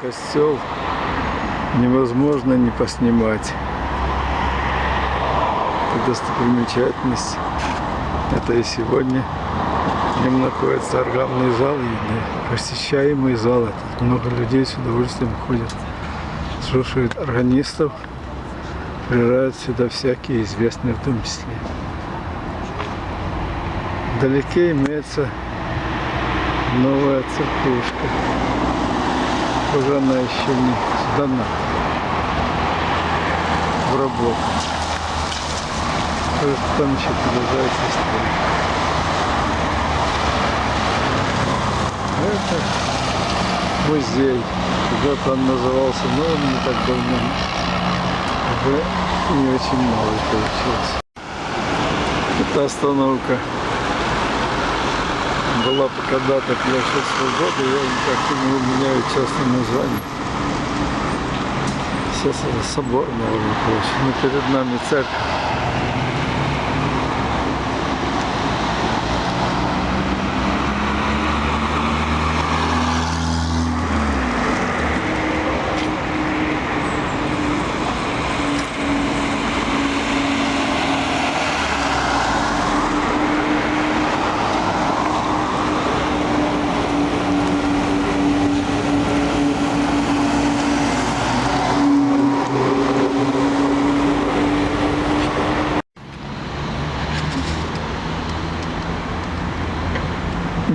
Костел невозможно не поснимать. Это достопримечательность. Это и сегодня. В нем находится органный зал и посещаемый зал. Тут много людей с удовольствием ходят, слушают органистов, приезжают сюда всякие известные в том числе. Вдалеке имеется новая церквушка. Уже она еще не сдана в работу. Кажется, Там еще продолжается строить. Это музей. Когда-то он назывался новым, не так давно. Уже не очень новый получился. Это остановка была когда-то площадь свободы, я как-то не меняю часто название. Сейчас соборная уже площадь, но перед нами церковь.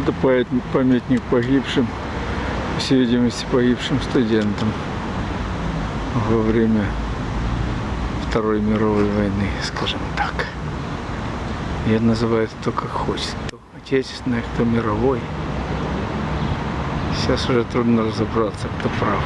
Это памят- памятник погибшим, по всей видимости, погибшим студентам во время Второй мировой войны, скажем так. Я называю это то, как хочет. Кто отечественный, кто мировой. Сейчас уже трудно разобраться, кто прав.